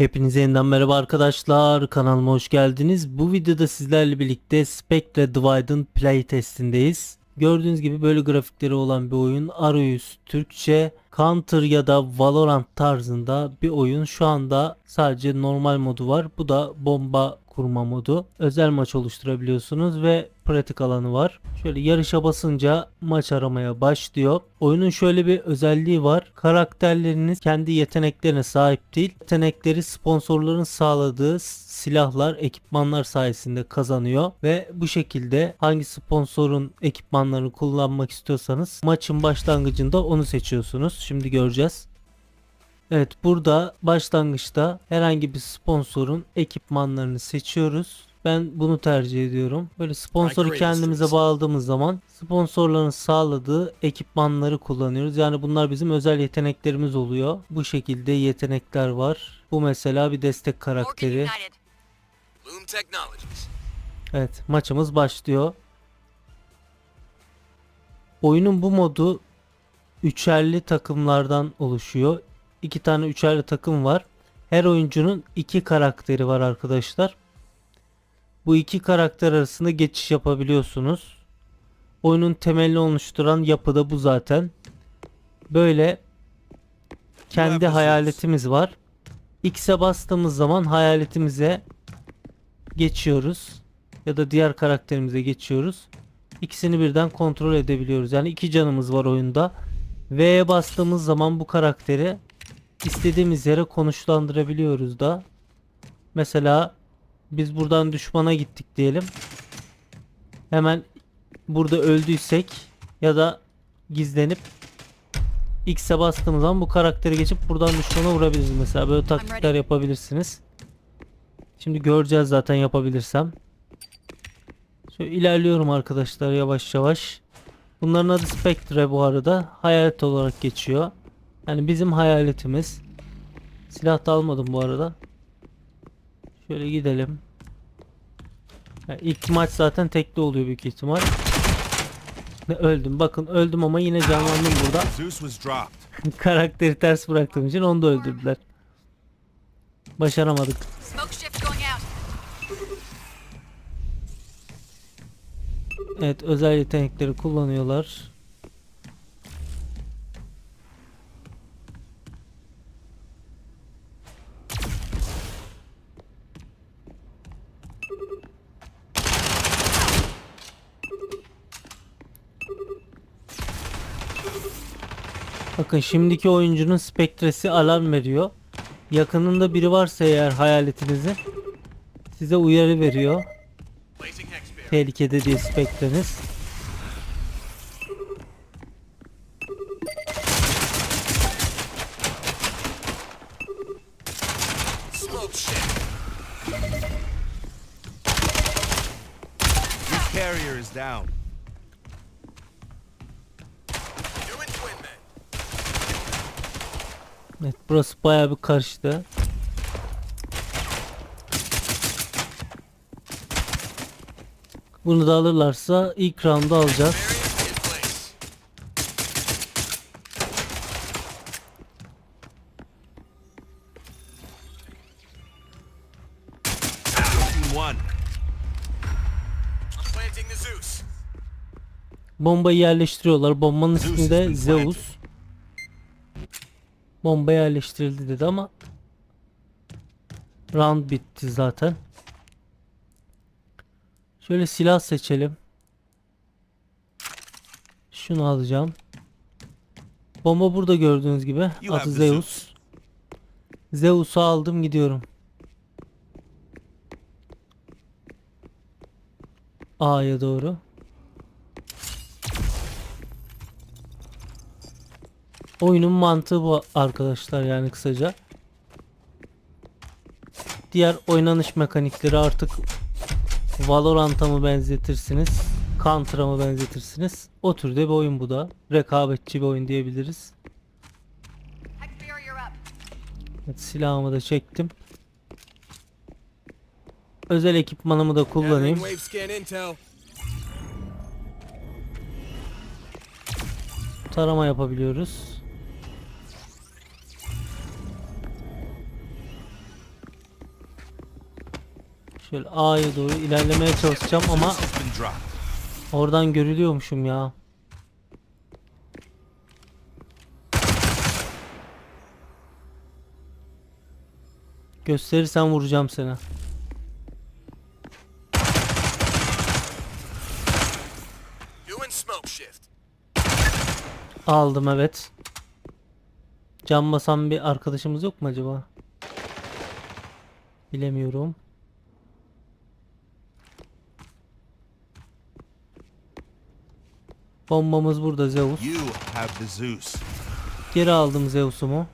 Hepinize yeniden merhaba arkadaşlar. Kanalıma hoş geldiniz. Bu videoda sizlerle birlikte Spectre Divid'ın play testindeyiz. Gördüğünüz gibi böyle grafikleri olan bir oyun. Arayüz Türkçe, Counter ya da Valorant tarzında bir oyun. Şu anda sadece normal modu var. Bu da bomba kurma modu. Özel maç oluşturabiliyorsunuz ve pratik alanı var. Şöyle yarışa basınca maç aramaya başlıyor. Oyunun şöyle bir özelliği var. Karakterleriniz kendi yeteneklerine sahip değil. Yetenekleri sponsorların sağladığı silahlar, ekipmanlar sayesinde kazanıyor ve bu şekilde hangi sponsorun ekipmanlarını kullanmak istiyorsanız maçın başlangıcında onu seçiyorsunuz. Şimdi göreceğiz. Evet burada başlangıçta herhangi bir sponsorun ekipmanlarını seçiyoruz. Ben bunu tercih ediyorum. Böyle sponsoru kendimize bağladığımız zaman sponsorların sağladığı ekipmanları kullanıyoruz. Yani bunlar bizim özel yeteneklerimiz oluyor. Bu şekilde yetenekler var. Bu mesela bir destek karakteri. Evet maçımız başlıyor. Oyunun bu modu üçerli takımlardan oluşuyor. İki tane üçerli takım var. Her oyuncunun iki karakteri var arkadaşlar. Bu iki karakter arasında geçiş yapabiliyorsunuz. Oyunun temelini oluşturan yapı da bu zaten. Böyle kendi hayaletimiz var. X'e bastığımız zaman hayaletimize geçiyoruz ya da diğer karakterimize geçiyoruz. İkisini birden kontrol edebiliyoruz. Yani iki canımız var oyunda. V'ye bastığımız zaman bu karakteri istediğimiz yere konuşlandırabiliyoruz da. Mesela biz buradan düşmana gittik diyelim. Hemen burada öldüysek ya da gizlenip X'e bastığımız zaman bu karakteri geçip buradan düşmana vurabiliriz mesela. Böyle taktikler yapabilirsiniz. Şimdi göreceğiz zaten yapabilirsem. Şöyle ilerliyorum arkadaşlar yavaş yavaş. Bunların adı Spectre bu arada. Hayalet olarak geçiyor. Yani bizim hayaletimiz. Silah da almadım bu arada. Şöyle gidelim. Yani ilk maç zaten tekli oluyor büyük ihtimal. Ne öldüm. Bakın öldüm ama yine canlandım burada. Karakteri ters bıraktığım için onu da öldürdüler. Başaramadık. Evet özel yetenekleri kullanıyorlar. Bakın şimdiki oyuncunun spektresi alarm veriyor. Yakınında biri varsa eğer hayaletinizin size uyarı veriyor. Tehlikede diye spektreniz. Bayağı bir karıştı. Bunu da alırlarsa ilk round'u alacağız. Bombayı yerleştiriyorlar. Bombanın Zeus ismi de has been Zeus. Bomba yerleştirildi dedi ama round bitti zaten. Şöyle silah seçelim. Şunu alacağım. Bomba burada gördüğünüz gibi. Adı Zeus. Zeus'u aldım gidiyorum. A'ya doğru. Oyunun mantığı bu arkadaşlar yani kısaca. Diğer oynanış mekanikleri artık Valorant'a mı benzetirsiniz? Counter'a mı benzetirsiniz? O türde bir oyun bu da. Rekabetçi bir oyun diyebiliriz. Evet, silahımı da çektim. Özel ekipmanımı da kullanayım. Tarama yapabiliyoruz. Şöyle A'ya doğru ilerlemeye çalışacağım ama oradan görülüyormuşum ya. Gösterirsen vuracağım seni. Aldım evet. Cam basan bir arkadaşımız yok mu acaba? Bilemiyorum. Bombamız burada Zeus. Geri aldım Zeus'umu.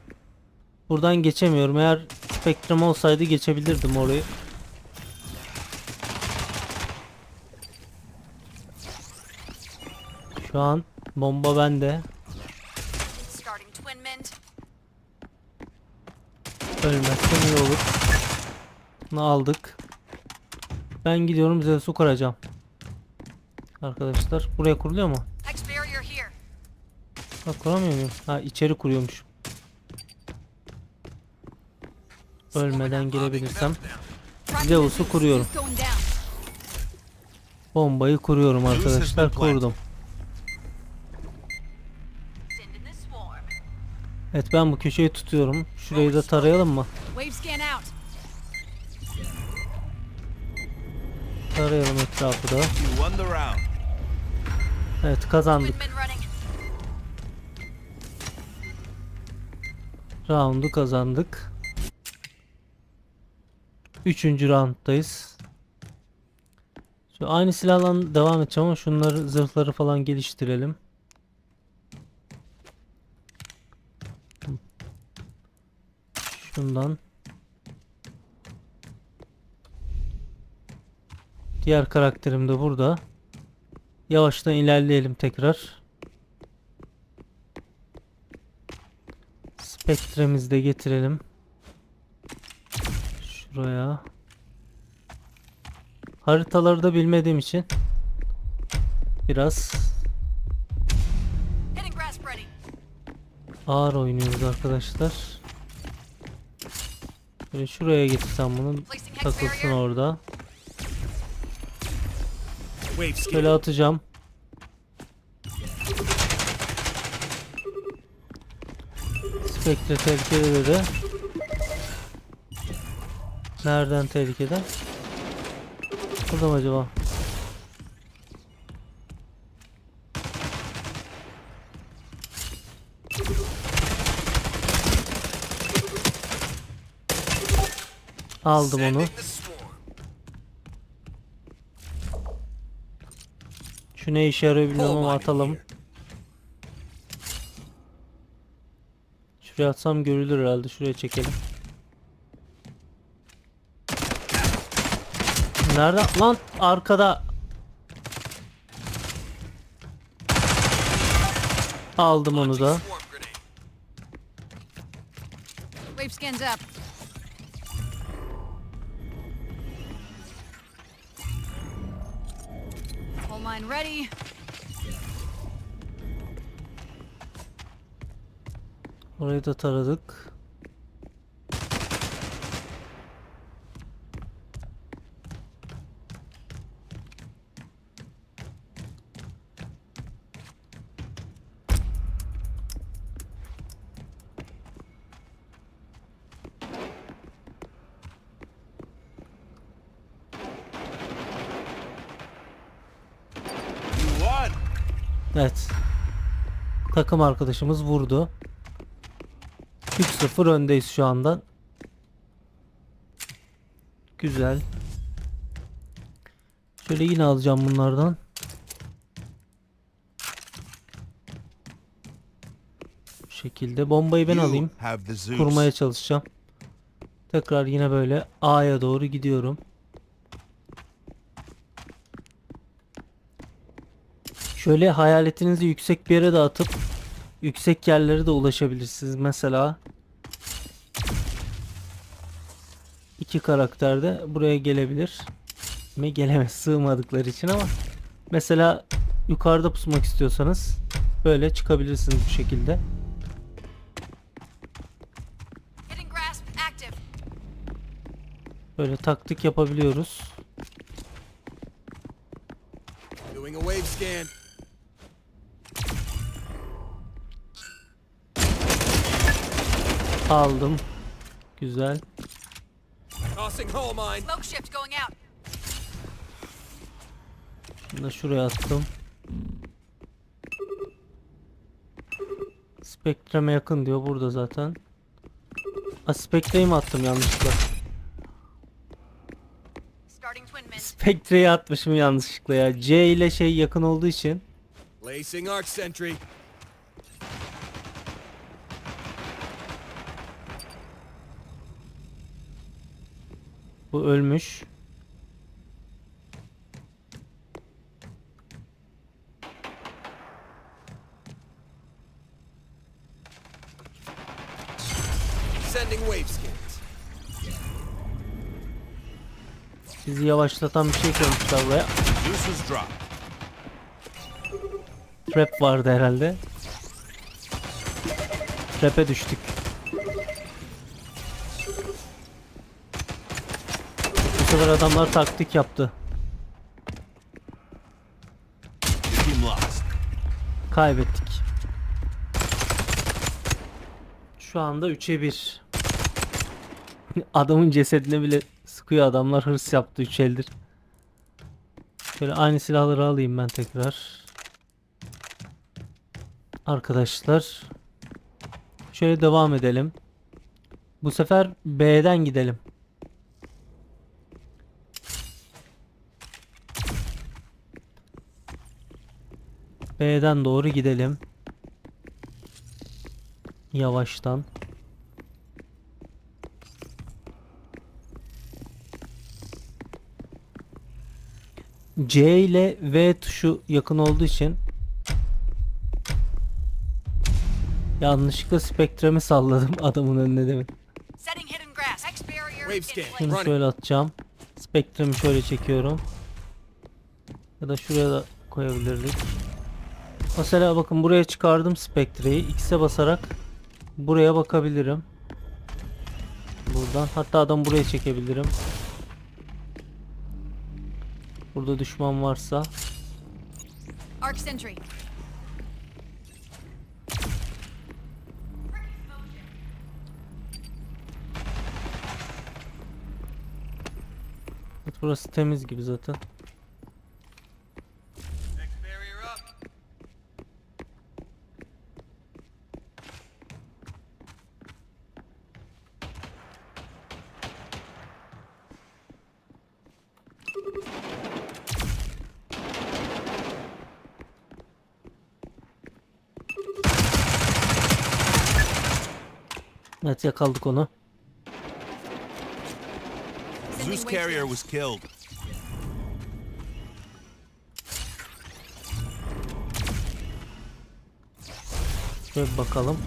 Buradan geçemiyorum. Eğer Spectrum olsaydı geçebilirdim orayı. Şu an bomba bende. Ölmezsem iyi olur. Bunu aldık. Ben gidiyorum Zeus'u kuracağım. Arkadaşlar buraya kuruluyor mu? Ha kuramıyor muyum? Ha içeri kuruyormuş. Ölmeden gelebilirsem. Tracking Zeus'u Zeus. kuruyorum. Bombayı kuruyorum arkadaşlar. Kurdum. Evet ben bu köşeyi tutuyorum. Şurayı da tarayalım mı? Tarayalım etrafı da. Evet kazandık. Round'u kazandık. Üçüncü rounddayız. Şu aynı silahla devam edeceğim ama şunları zırhları falan geliştirelim. Şundan. Diğer karakterim de burada. Yavaştan ilerleyelim tekrar. Spektremizi de getirelim. Şuraya. Haritaları da bilmediğim için biraz ağır oynuyoruz arkadaşlar. Böyle şuraya getirsem bunu takılsın orada. Şöyle atacağım. Spectre tehlikede dedi. Nereden tehlikede? Burada acaba? Aldım onu. Şu ne işe yarıyor bilmiyorum ama atalım. Şuraya atsam görülür herhalde. Şuraya çekelim. Nerede? Lan arkada. Aldım onu da. Wave scans up. Mine ready. Orayı da taradık. Evet. Takım arkadaşımız vurdu. 3-0 öndeyiz şu anda. Güzel. Şöyle yine alacağım bunlardan. Bu şekilde. Bombayı ben alayım. Kurmaya çalışacağım. Tekrar yine böyle A'ya doğru gidiyorum. Şöyle hayaletinizi yüksek bir yere de atıp yüksek yerlere de ulaşabilirsiniz. Mesela iki karakter de buraya gelebilir. Mi gelemez sığmadıkları için ama mesela yukarıda pusmak istiyorsanız böyle çıkabilirsiniz bu şekilde. Böyle taktik yapabiliyoruz. Aldım. Güzel. Tossing hole mine. Smoke shift going out. Bunu da şuraya attım. Spektreme yakın diyor burada zaten. Ha Spectre'yi mi attım yanlışlıkla? Spectre'yi atmışım yanlışlıkla ya. C ile şey yakın olduğu için. Placing arc sentry. Bu ölmüş. Bizi yavaşlatan bir şey koymuşlar buraya. Trap vardı herhalde. Trap'e düştük. Sefer adamlar taktik yaptı. Kaybettik. Şu anda 3'e 1. Adamın cesedine bile sıkıyor adamlar hırs yaptı 3 eldir. Şöyle aynı silahları alayım ben tekrar. Arkadaşlar. Şöyle devam edelim. Bu sefer B'den gidelim. B'den doğru gidelim. Yavaştan. C ile V tuşu yakın olduğu için yanlışlıkla spektremi salladım adamın önüne demin. Şunu şöyle atacağım. Spektremi şöyle çekiyorum. Ya da şuraya da koyabilirdik. Mesela bakın buraya çıkardım spektreyi. X'e basarak buraya bakabilirim. Buradan. Hatta adam buraya çekebilirim. Burada düşman varsa. Arc sentry. Burası temiz gibi zaten. Next barrier up. Evet yakaladık onu. Zeus carrier was killed. Şöyle bakalım.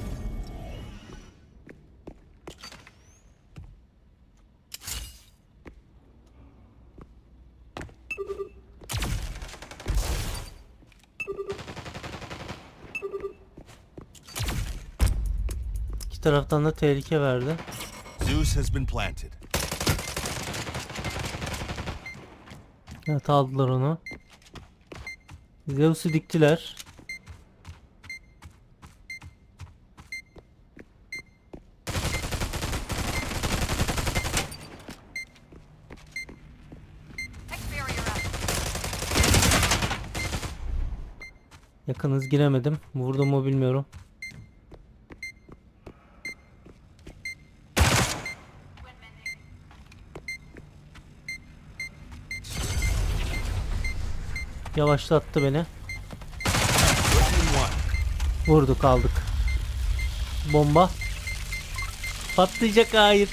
Taraftan da tehlike verdi. Zeus has been planted. Evet aldılar onu. Zeus'u diktiler. Yakınız giremedim. Vurdum mu bilmiyorum. Yavaşlattı beni. Vurduk aldık. Bomba. Patlayacak hayır.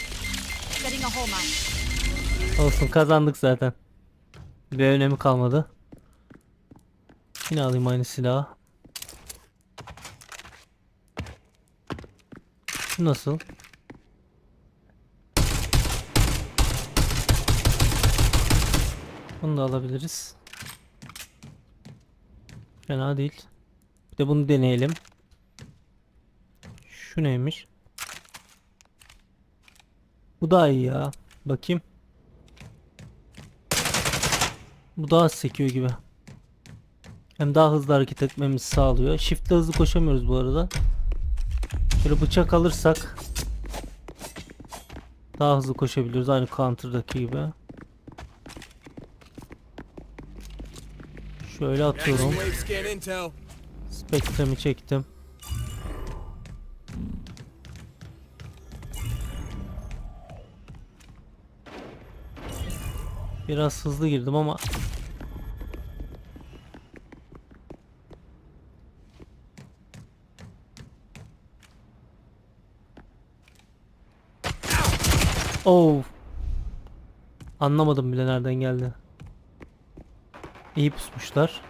Olsun kazandık zaten. Bir önemi kalmadı. Yine alayım aynı silahı. Şu nasıl? Bunu da alabiliriz. Fena değil. Bir de bunu deneyelim. Şu neymiş? Bu daha iyi ya. Bakayım. Bu daha sekiyor gibi. Hem daha hızlı hareket etmemizi sağlıyor. Shift'le hızlı koşamıyoruz bu arada. Şöyle bıçak alırsak daha hızlı koşabiliyoruz. Aynı counter'daki gibi. Şöyle atıyorum. Spektremi çektim. Biraz hızlı girdim ama Oh. Anlamadım bile nereden geldi. İyi pusmuşlar.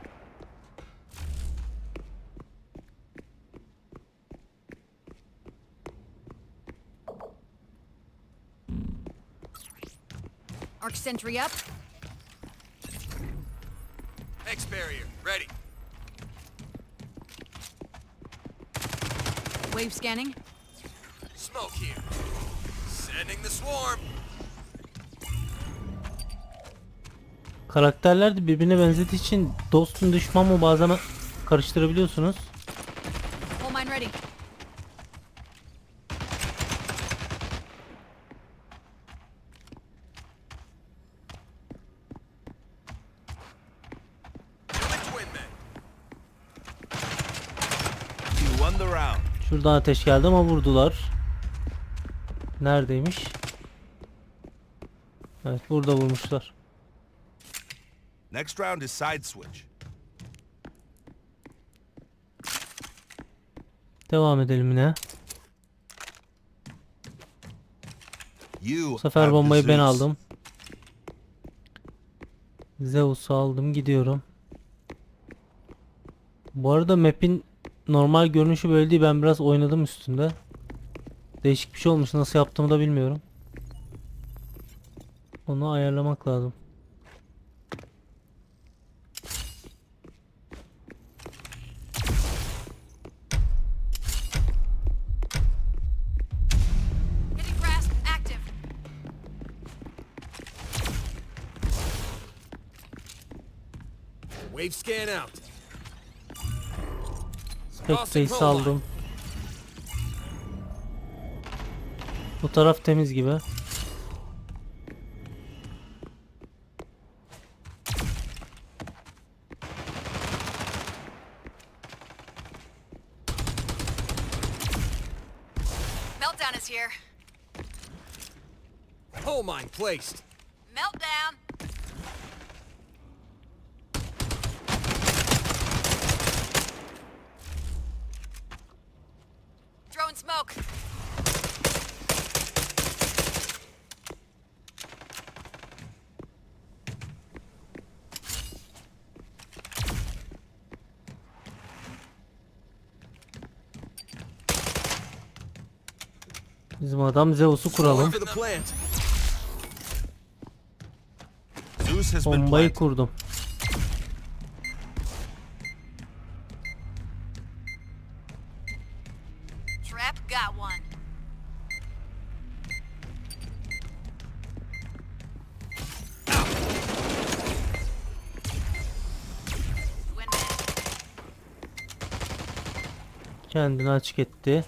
Arc sentry up. X barrier ready. Wave scanning. Smoke here. Sending the swarm. Karakterler de birbirine benzediği için dostun düşman mı bazen karıştırabiliyorsunuz. Şuradan ateş geldi ama vurdular. Neredeymiş? Evet burada vurmuşlar. Next round is side switch. Devam edelim yine. Bu sefer bombayı ben aldım. Zeus'u aldım gidiyorum. Bu arada map'in normal görünüşü böyle değil ben biraz oynadım üstünde. Değişik bir şey olmuş nasıl yaptığımı da bilmiyorum. Onu ayarlamak lazım. Wave scan out. Spectre'yi saldım. Bu taraf temiz gibi. Meltdown is here. Hole mine placed. Meltdown. Throwing smoke. Bizim adam Zeus'u kuralım. Bombayı kurdum. Trap got one. Windman. Kendini açık etti.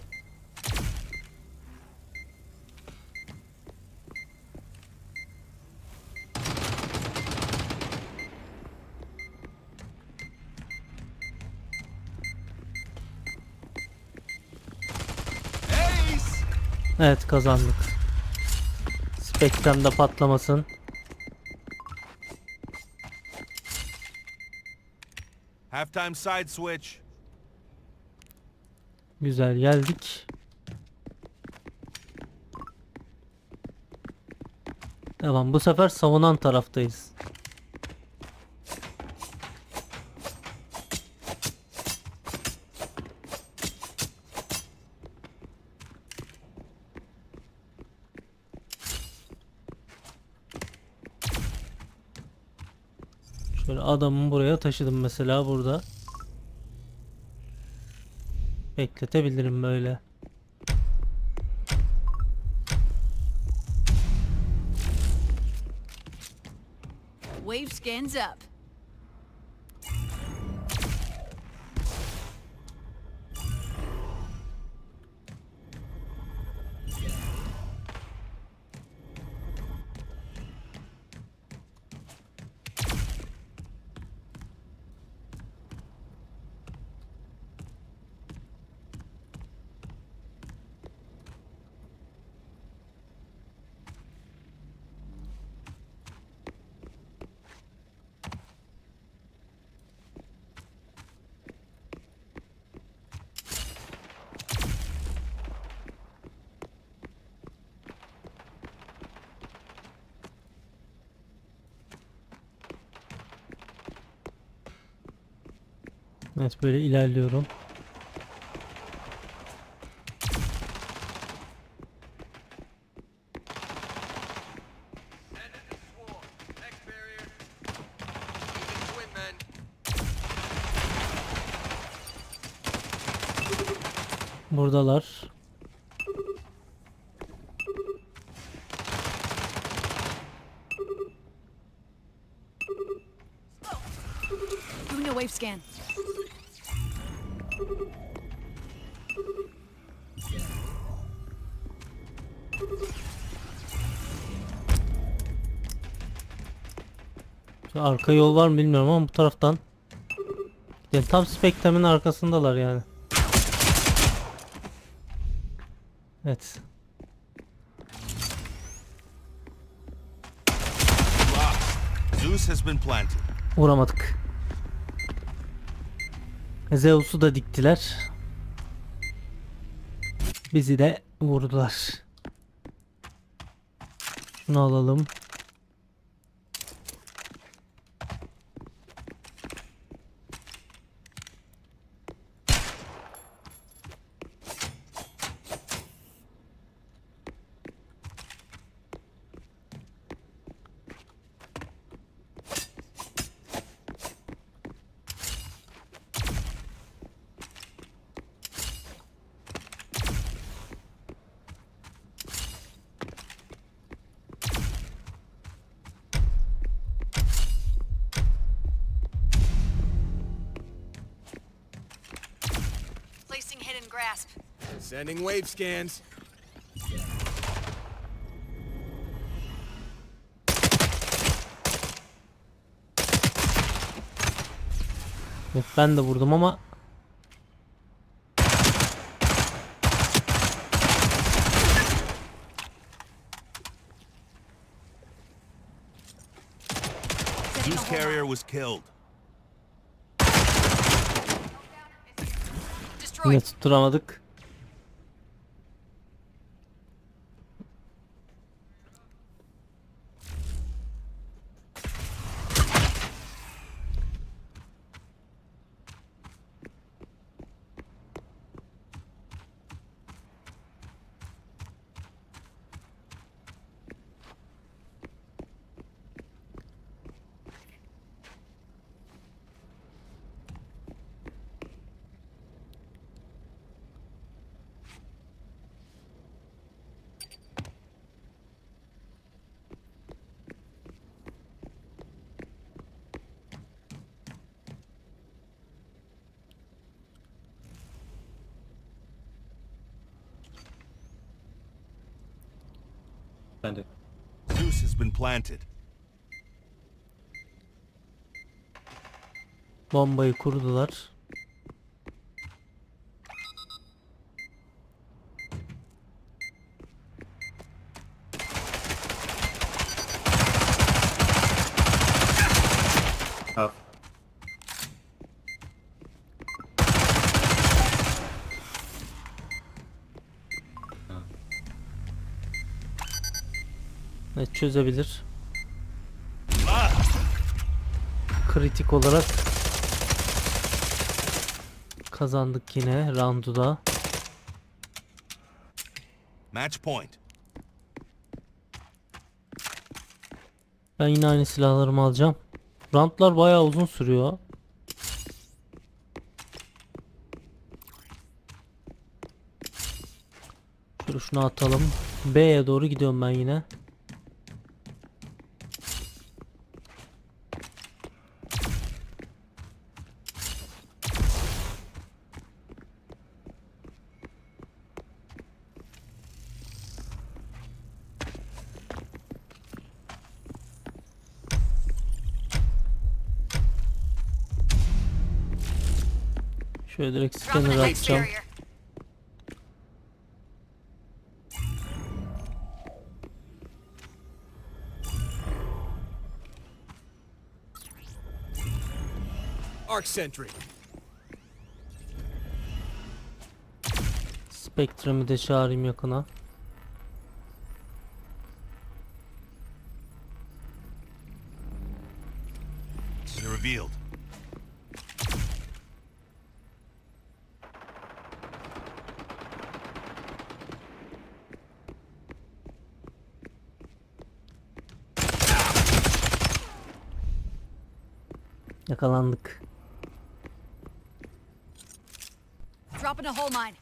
Evet kazandık. Spectrum da patlamasın. Halftime side switch. Güzel geldik. Tamam bu sefer savunan taraftayız. Adamı buraya taşıdım mesela burada. Bekletebilirim böyle. Wave scans up. Evet böyle ilerliyorum. Sending arka yol var mı bilmiyorum ama bu taraftan. Yani tam Spectre'min arkasındalar yani. Evet. Lost. Zeus has been planted. Vuramadık. Zeus'u da diktiler. Bizi de vurdular. Şunu alalım. Grasp. Sending wave scans. Evet, ben de vurdum ama Setting Zeus carrier was killed. Yine tutturamadık. Ben de. Zeus has been planted. Bombayı kurdular. Al. Evet çözebilir. Kritik olarak kazandık yine roundu da. Match point. Ben yine aynı silahlarımı alacağım. Roundlar bayağı uzun sürüyor. Şöyle şunu atalım. B'ye doğru gidiyorum ben yine. Şöyle direkt scanner atacağım. Arc sentry. Spectrum'u da çağırayım yakına. Yakalandık. Dropping a hole mine.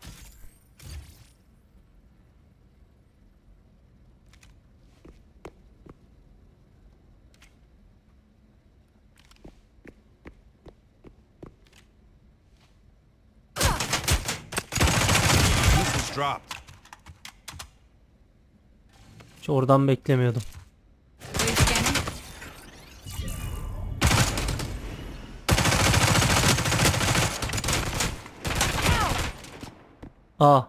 Dropped. Hiç oradan beklemiyordum. Aa.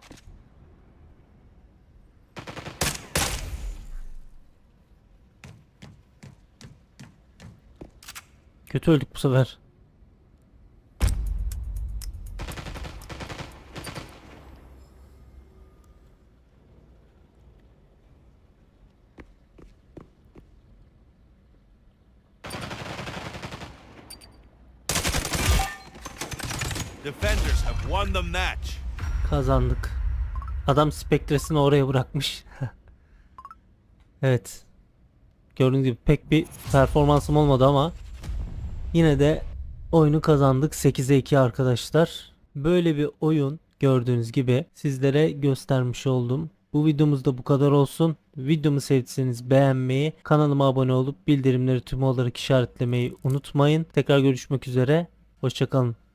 Kötü öldük bu sefer. Defenders have won the match. Kazandık. Adam spektresini oraya bırakmış. evet. Gördüğünüz gibi pek bir performansım olmadı ama yine de oyunu kazandık 8'e 2 arkadaşlar. Böyle bir oyun gördüğünüz gibi sizlere göstermiş oldum. Bu videomuz da bu kadar olsun. Videomu sevdiyseniz beğenmeyi, kanalıma abone olup bildirimleri tüm olarak işaretlemeyi unutmayın. Tekrar görüşmek üzere. Hoşçakalın.